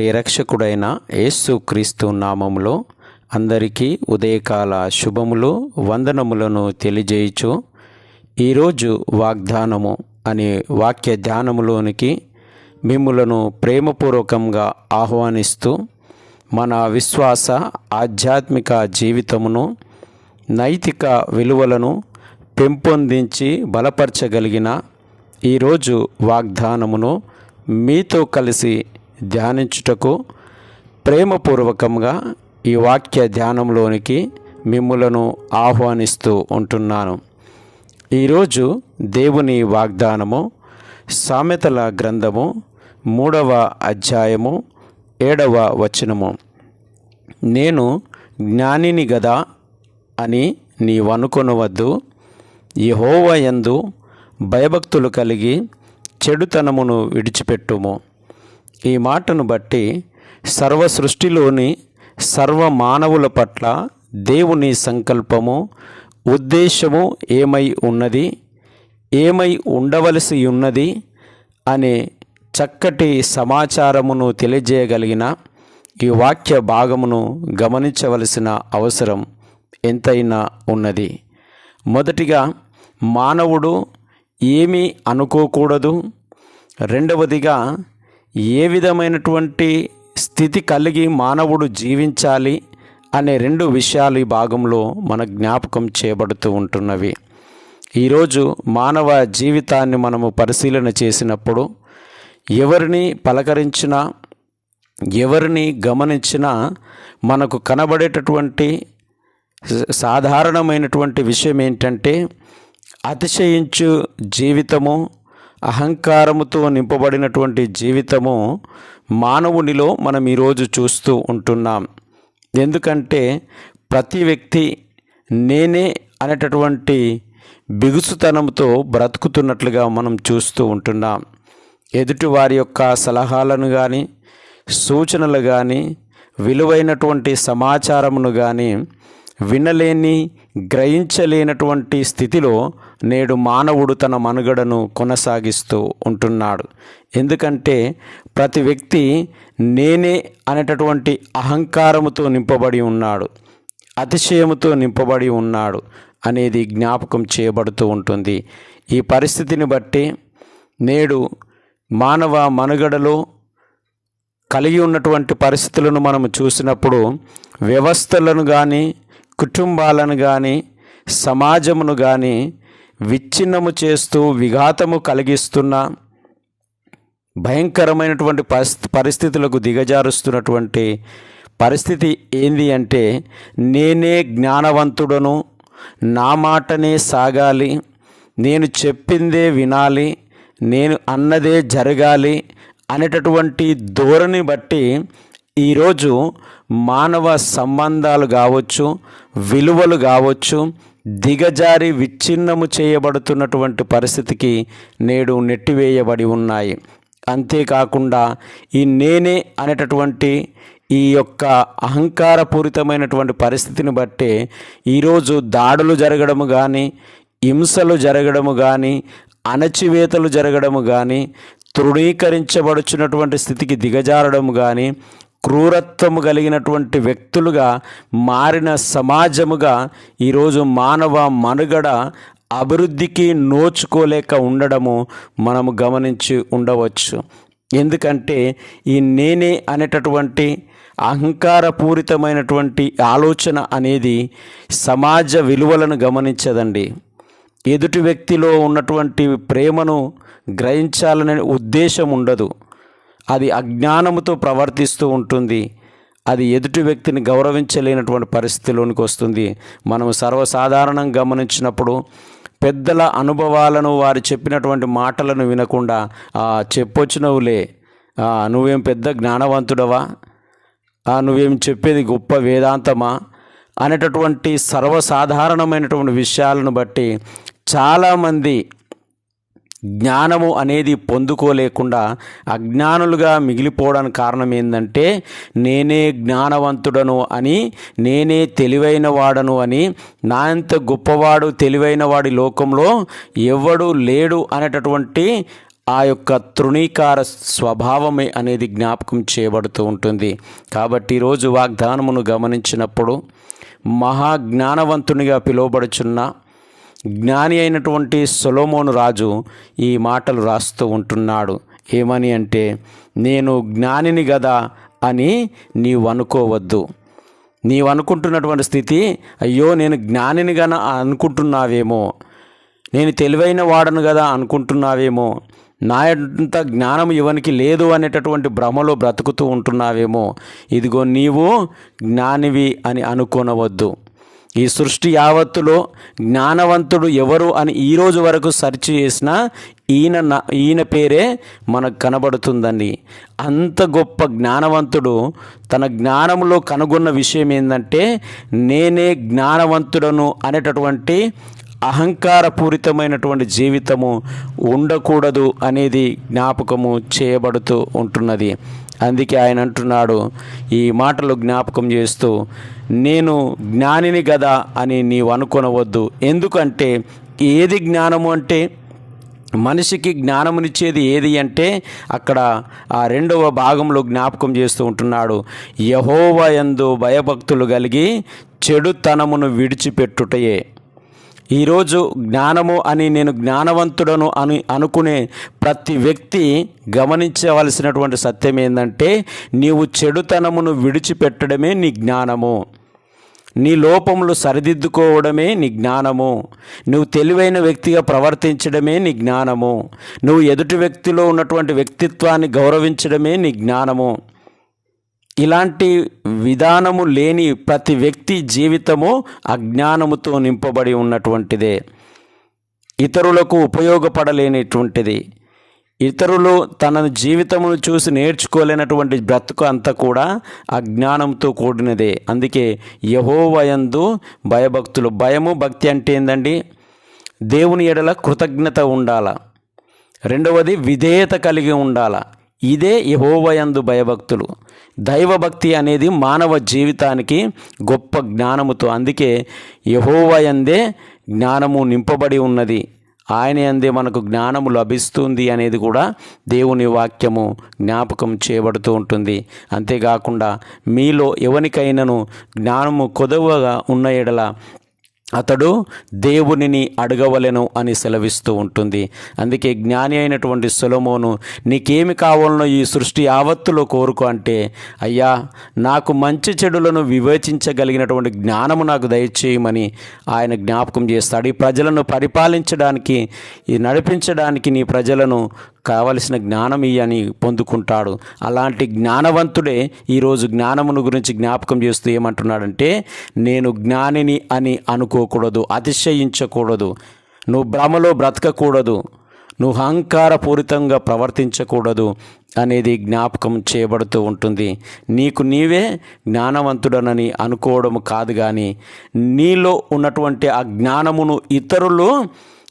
ప్రియరక్షకుడైన యేసు క్రీస్తు నామములో అందరికీ ఉదయకాల శుభములు వందనములను తెలియజేయచు ఈరోజు వాగ్దానము అనే వాక్య ధ్యానములోనికి మిమ్ములను ప్రేమపూర్వకంగా ఆహ్వానిస్తూ మన విశ్వాస ఆధ్యాత్మిక జీవితమును నైతిక విలువలను పెంపొందించి బలపరచగలిగిన ఈరోజు వాగ్దానమును మీతో కలిసి ధ్యానించుటకు ప్రేమపూర్వకంగా ఈ వాక్య ధ్యానంలోనికి మిమ్ములను ఆహ్వానిస్తూ ఉంటున్నాను. ఈరోజు దేవుని వాగ్దానము సామెతల గ్రంథము మూడవ అధ్యాయము ఏడవ వచనము. నేను జ్ఞానిని గదా అని నీవనుకొనవద్దు. యహోవయందు భయభక్తులు కలిగి చెడుతనమును విడిచిపెట్టుము. ఈ మాటను బట్టి సర్వ సృష్టిలోని సర్వ మానవుల పట్ల దేవుని సంకల్పము ఉద్దేశము ఏమై ఉన్నది ఏమై ఉండవలసి ఉన్నది అనే చక్కటి సమాచారమును తెలియజేయగలిగిన ఈ వాక్య భాగమును గమనించవలసిన అవసరం ఎంతైనా ఉన్నది. మొదటిగా మానవుడు ఏమీ అనుకోకూడదు. రెండవదిగా ఏ విధమైనటువంటి స్థితి కలిగి మానవుడు జీవించాలి అనే రెండు విషయాలు ఈ భాగంలో మన జ్ఞాపకం చేయబడుతూ ఉంటున్నవి. ఈరోజు మానవ జీవితాన్ని మనము పరిశీలన చేసినప్పుడు ఎవరిని పలకరించినా ఎవరిని గమనించినా మనకు కనబడేటటువంటి సాధారణమైనటువంటి విషయం ఏంటంటే అతిశయించు జీవితము అహంకారముతో నింపబడినటువంటి జీవితము మానవునిలో మనం ఈరోజు చూస్తూ ఉంటున్నాం. ఎందుకంటే ప్రతి వ్యక్తి నేనే అనేటటువంటి బిగుసుతనంతో బ్రతుకుతున్నట్లుగా మనం చూస్తూ ఉంటున్నాం. ఎదుటి వారి యొక్క సలహాలను కానీ సూచనలు కానీ విలువైనటువంటి సమాచారమును కానీ వినలేని గ్రహించలేనటువంటి స్థితిలో నేడు మానవుడు తన మనుగడను కొనసాగిస్తూ ఉంటున్నాడు. ఎందుకంటే ప్రతి వ్యక్తి నేనే అనేటటువంటి అహంకారముతో నింపబడి ఉన్నాడు అతిశయముతో నింపబడి ఉన్నాడు అనేది జ్ఞాపకం చేయబడుతూ ఉంటుంది. ఈ పరిస్థితిని బట్టి నేడు మానవ మనుగడలో కలిగి ఉన్నటువంటి పరిస్థితులను మనం చూసినప్పుడు వ్యవస్థలను కానీ కుటుంబాలను కానీ సమాజమును కానీ విచ్ఛిన్నము చేస్తూ విఘాతము కలిగిస్తున్న భయంకరమైనటువంటి పరిస్థి పరిస్థితులకు దిగజారుస్తున్నటువంటి పరిస్థితి ఏంది అంటే నేనే జ్ఞానవంతుడను నా మాటనే సాగాలి నేను చెప్పిందే వినాలి నేను అన్నదే జరగాలి అనేటటువంటి ధోరణి బట్టి ఈరోజు మానవ సంబంధాలు కావచ్చు విలువలు కావచ్చు దిగజారి విచ్ఛిన్నము చేయబడుతున్నటువంటి పరిస్థితికి నేడు నెట్టివేయబడి ఉన్నాయి. అంతేకాకుండా ఈ నేనే అనేటటువంటి ఈ యొక్క అహంకారపూరితమైనటువంటి పరిస్థితిని బట్టే ఈరోజు దాడులు జరగడము కానీ హింసలు జరగడము కానీ అణచివేతలు జరగడము కానీ తృణీకరించబడుచున్నటువంటి స్థితికి దిగజారడము కానీ క్రూరత్వము కలిగినటువంటి వ్యక్తులుగా మారిన సమాజముగా ఈరోజు మానవ మనుగడ అభివృద్ధికి నోచుకోలేక ఉండడము మనము గమనించి ఉండవచ్చు. ఎందుకంటే ఈ నేనే అనేటటువంటి అహంకారపూరితమైనటువంటి ఆలోచన అనేది సమాజ విలువలను గమనించదండి. ఎదుటి వ్యక్తిలో ఉన్నటువంటి ప్రేమను గ్రహించాలనే ఉద్దేశం ఉండదు. అది అజ్ఞానముతో ప్రవర్తిస్తూ ఉంటుంది. అది ఎదుటి వ్యక్తిని గౌరవించలేనటువంటి పరిస్థితిలోనికి వస్తుంది. మనం సర్వసాధారణం గమనించినప్పుడు పెద్దల అనుభవాలను వారు చెప్పినటువంటి మాటలను వినకుండా చెప్పొచ్చినవులే. నువ్వేం పెద్ద జ్ఞానవంతుడవా? నువ్వేం చెప్పేది గొప్ప వేదాంతమా? అనేటటువంటి సర్వసాధారణమైనటువంటి విషయాలను బట్టి చాలామంది జ్ఞానము అనేది పొందుకోలేకుండా అజ్ఞానులుగా మిగిలిపోవడానికి కారణం ఏంటంటే నేనే జ్ఞానవంతుడను అని నేనే తెలివైన వాడను అని నా అంత గొప్పవాడు తెలివైన వాడి లోకంలో ఎవడు లేడు అనేటటువంటి ఆ యొక్క తృణీకార స్వభావమే అనేది జ్ఞాపకం చేయబడుతూ ఉంటుంది. కాబట్టి ఈరోజు వాగ్దానమును గమనించినప్పుడు మహా జ్ఞానవంతునిగా పిలువబడుచున్న జ్ఞాని అయినటువంటి సొలోమోను రాజు ఈ మాటలు రాస్తూ ఉంటున్నాడు. ఏమని అంటే నేను జ్ఞానిని గదా అని నీవు అనుకోవద్దు. నీవు అనుకుంటున్నటువంటి స్థితి అయ్యో నేను జ్ఞానిని గన అనుకుంటున్నావేమో. నేను తెలివైన వాడను కదా అనుకుంటున్నావేమో. నా అంత జ్ఞానం ఇవనికి లేదు అనేటటువంటి భ్రమలో బ్రతుకుతూ ఉంటున్నావేమో. ఇదిగో నీవు జ్ఞానివి అని అనుకోనవద్దు. ఈ సృష్టి యావత్తులో జ్ఞానవంతుడు ఎవరు అని ఈ రోజు వరకు సెర్చ్ చేసినా ఈయన నా- ఈయన పేరే మనకు కనబడుతుందండి. అంత గొప్ప జ్ఞానవంతుడు తన జ్ఞానంలో కనుగొన్న విషయం ఏంటంటే నేనే జ్ఞానవంతుడను అనేటటువంటి అహంకారపూరితమైనటువంటి జీవితము ఉండకూడదు అనేది జ్ఞాపకము చేయబడుతూ ఉంటున్నది. అందుకే ఆయన అంటున్నాడు ఈ మాటలు జ్ఞాపకం చేస్తూ నేను జ్ఞానిని కదా అని నీవు అనుకొనవద్దు. ఎందుకంటే ఏది జ్ఞానము అంటే మనిషికి జ్ఞానమునిచ్చేది ఏది అంటే అక్కడ ఆ రెండవ భాగంలో జ్ఞాపకం చేస్తూ ఉంటున్నాడు. యహోవ యందు భయభక్తులు కలిగి చెడుతనమును విడిచిపెట్టుటయే. ఈరోజు జ్ఞానము అని నేను జ్ఞానవంతుడను అని అనుకునే ప్రతి వ్యక్తి గమనించవలసినటువంటి సత్యం ఏంటంటే నీవు చెడుతనమును విడిచిపెట్టడమే నీ జ్ఞానము. నీ లోపములు సరిదిద్దుకోవడమే నీ జ్ఞానము. నువ్వు తెలివైన వ్యక్తిగా ప్రవర్తించడమే నీ జ్ఞానము. నువ్వు ఎదుటి వ్యక్తిలో ఉన్నటువంటి వ్యక్తిత్వాన్ని గౌరవించడమే నీ జ్ఞానము. ఇలాంటి విధానము లేని ప్రతి వ్యక్తి జీవితము అజ్ఞానముతో నింపబడి ఉన్నటువంటిదే. ఇతరులకు ఉపయోగపడలేనటువంటిది. ఇతరులు తన జీవితమును చూసి నేర్చుకోలేనటువంటి బ్రతుకు అంతా కూడా అజ్ఞానంతో కూడినదే. అందుకే యహోవయందు భయభక్తులు. భయము భక్తి అంటే ఏందండి? దేవుని ఎడల కృతజ్ఞత ఉండాల. రెండవది విధేయత కలిగి ఉండాల. ఇదే యహోవయందు భయభక్తులు. దైవభక్తి అనేది మానవ జీవితానికి గొప్ప జ్ఞానముతో అందుకే యహోవయందే జ్ఞానము నింపబడి ఉన్నది. ఆయన అందే మనకు జ్ఞానము లభిస్తుంది అనేది కూడా దేవుని వాక్యము జ్ఞాపకం చేయబడుతూ ఉంటుంది. అంతేకాకుండా మీలో ఎవరికైనాను జ్ఞానము కొదవగా ఉన్న ఎడల అతడు దేవునిని అడగవలెను అని సెలవిస్తూ ఉంటుంది. అందుకే జ్ఞాని అయినటువంటి సులమోను నీకేమి కావాలనో ఈ సృష్టి యావత్తులో కోరుకో అంటే అయ్యా నాకు మంచి చెడులను వివేచించగలిగినటువంటి జ్ఞానము నాకు దయచేయమని ఆయన జ్ఞాపకం చేస్తాడు. ఈ ప్రజలను పరిపాలించడానికి ఈ నడిపించడానికి నీ ప్రజలను కావలసిన జ్ఞానం ఇయని పొందుకుంటాడు. అలాంటి జ్ఞానవంతుడే ఈరోజు జ్ఞానమును గురించి జ్ఞాపకం చేస్తూ ఏమంటున్నాడంటే నేను జ్ఞానిని అని అనుకోకూడదు అతిశయించకూడదు నువ్వు భ్రమలో బ్రతకకూడదు నువ్వు అహంకారపూరితంగా ప్రవర్తించకూడదు అనేది జ్ఞాపకం చేయబడుతూ ఉంటుంది. నీకు నీవే జ్ఞానవంతుడనని అనుకోవడం కాదు కానీ నీలో ఉన్నటువంటి ఆ జ్ఞానమును ఇతరులు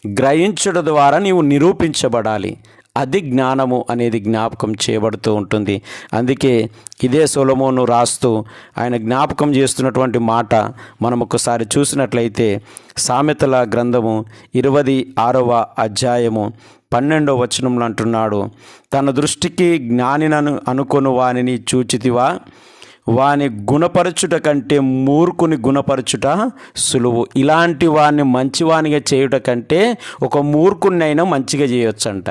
గ్రహించడం ద్వారా నీవు నిరూపించబడాలి. అది జ్ఞానము అనేది జ్ఞాపకం చేయబడుతూ ఉంటుంది. అందుకే ఇదే సొలమోను రాస్తూ ఆయన జ్ఞాపకం చేస్తున్నటువంటి మాట మనం ఒకసారి చూసినట్లయితే సామెతల గ్రంథము ఇరవై ఆరవ అధ్యాయము పన్నెండవ వచనంలో అంటున్నాడు తన దృష్టికి జ్ఞానినను అనుకొను వానిని చూచితివా? వాని గుణపరచుట కంటే మూర్ఖుని గుణపరచుట సులువు. ఇలాంటి వాడిని మంచివానిగా చేయుట కంటే ఒక మూర్ఖున్నైనా మంచిగా చేయొచ్చంట.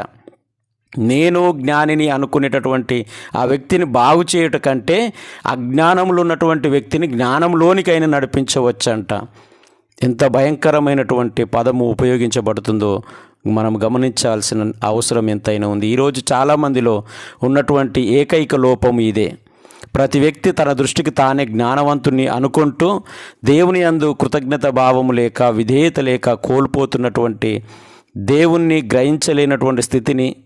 నేను జ్ఞానిని అనుకునేటటువంటి ఆ వ్యక్తిని బాగు చేయుట కంటే అజ్ఞానంలో ఉన్నటువంటి వ్యక్తిని జ్ఞానంలోనికైనా నడిపించవచ్చంట. ఎంత భయంకరమైనటువంటి పదము ఉపయోగించబడుతుందో మనం గమనించాల్సిన అవసరం ఎంతైనా ఉంది. ఈరోజు చాలామందిలో ఉన్నటువంటి ఏకైక లోపం ఇదే. ప్రతి వ్యక్తి తన దృష్టికి తానే జ్ఞానవంతుని అనుకుంటూ దేవుని అందు కృతజ్ఞత భావము లేక విధేయత లేక కోల్పోతున్నటువంటి దేవుణ్ణి గ్రహించలేనటువంటి స్థితిని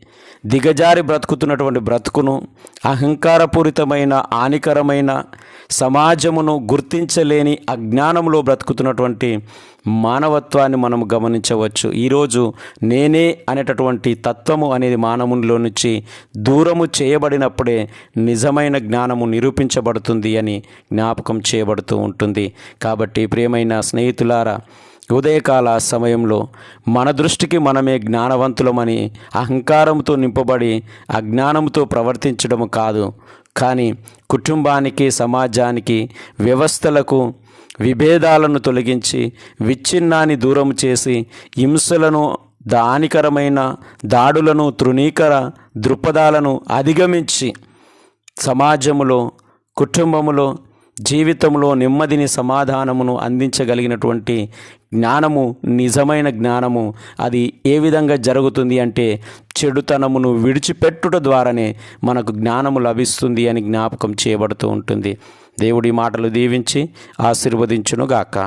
దిగజారి బ్రతుకుతున్నటువంటి బ్రతుకును అహంకారపూరితమైన హానికరమైన సమాజమును గుర్తించలేని అజ్ఞానంలో బ్రతుకుతున్నటువంటి మానవత్వాన్ని మనం గమనించవచ్చు. ఈరోజు నేనే అనేటటువంటి తత్వము అనేది మానవునిలో నుంచి దూరము చేయబడినప్పుడే నిజమైన జ్ఞానము నిరూపించబడుతుంది అని జ్ఞాపకం చేయబడుతూ ఉంటుంది. కాబట్టి ప్రియమైన స్నేహితులారా ఉదయకాల సమయంలో మన దృష్టికి మనమే జ్ఞానవంతులమని అహంకారంతో నింపబడి అజ్ఞానంతో ప్రవర్తించడం కాదు. కానీ కుటుంబానికి సమాజానికి వ్యవస్థలకు విభేదాలను తొలగించి విచ్ఛిన్నాన్ని దూరం చేసి హింసలను దానికరమైన దాడులను తృణీకర దృక్పథాలను అధిగమించి సమాజములో కుటుంబములో జీవితంలో నెమ్మదిని సమాధానమును అందించగలిగినటువంటి జ్ఞానము నిజమైన జ్ఞానము అది ఏ విధంగా జరుగుతుంది అంటే చెడుతనమును విడిచిపెట్టుట ద్వారానే మనకు జ్ఞానము లభిస్తుంది అని జ్ఞాపకం చేయబడుతూ ఉంటుంది. దేవుడి మాటలు దీవించి ఆశీర్వదించునుగాక.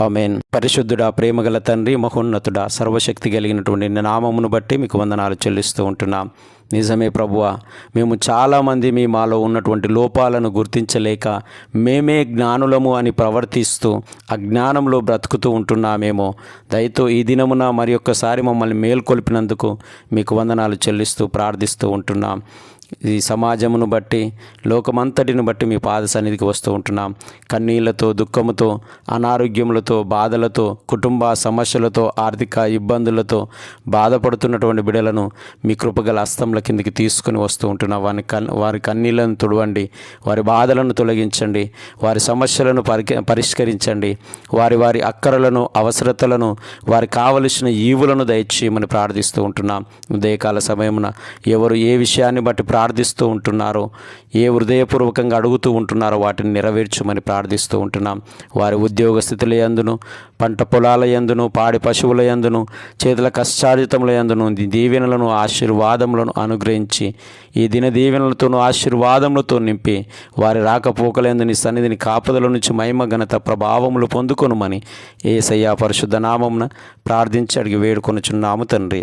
ఆమెన్. పరిశుద్ధుడా ప్రేమగల తండ్రి మహోన్నతుడా సర్వశక్తి కలిగినటువంటి నీ నామమును బట్టి మీకు వందనాలు చెల్లిస్తూ ఉంటున్నాం. నిజమే ప్రభువ మేము చాలామంది మీ మాలో ఉన్నటువంటి లోపాలను గుర్తించలేక మేమే జ్ఞానులము అని ప్రవర్తిస్తూ అజ్ఞానంలో బ్రతుకుతూ ఉంటున్నామేమో. దయతో ఈ దినమున మరి ఒక్కసారి మమ్మల్ని మేల్కొల్పినందుకు మీకు వందనాలు చెల్లిస్తూ ప్రార్థిస్తూ ఉంటున్నాం. ఈ సమాజమును బట్టి లోకమంతటిని బట్టి మీ పాద సన్నిధికి వస్తూ ఉంటున్నాం. కన్నీళ్ళతో దుఃఖముతో అనారోగ్యములతో బాధలతో కుటుంబ సమస్యలతో ఆర్థిక ఇబ్బందులతో బాధపడుతున్నటువంటి బిడలను మీ కృపగల హస్తంల కిందికి తీసుకుని వస్తూ ఉంటున్నాం. వారి కన్ వారి కన్నీళ్ళను తుడవండి. వారి బాధలను తొలగించండి. వారి సమస్యలను పరి పరిష్కరించండి. వారి వారి అక్కరలను అవసరతలను వారి కావలసిన ఈవులను దయచేయమని ప్రార్థిస్తూ ఉంటున్నాం. ఉదయకాల సమయమున ఎవరు ఏ విషయాన్ని బట్టి ప్రార్థిస్తూ ఉంటున్నారో ఏ హృదయపూర్వకంగా అడుగుతూ ఉంటున్నారో వాటిని నెరవేర్చమని ప్రార్థిస్తూ ఉంటున్నాం. వారి ఉద్యోగ స్థితుల యందును పంట పొలాల యందును పాడి పశువుల యందును చేతుల కష్టార్జితముల యందును దీవెనలను ఆశీర్వాదములను అనుగ్రహించి ఈ దిన దీవెనలతోనూ ఆశీర్వాదములతో నింపి వారి రాకపోకలందు నీ సన్నిధిని కాపుదల నుంచి మహిమ ఘనత ప్రభావములు పొందుకొనుమని ఏసయ్యా పరిశుద్ధ నామమున ప్రార్థించి అడిగి వేడుకొనుచున్నాము తండ్రి.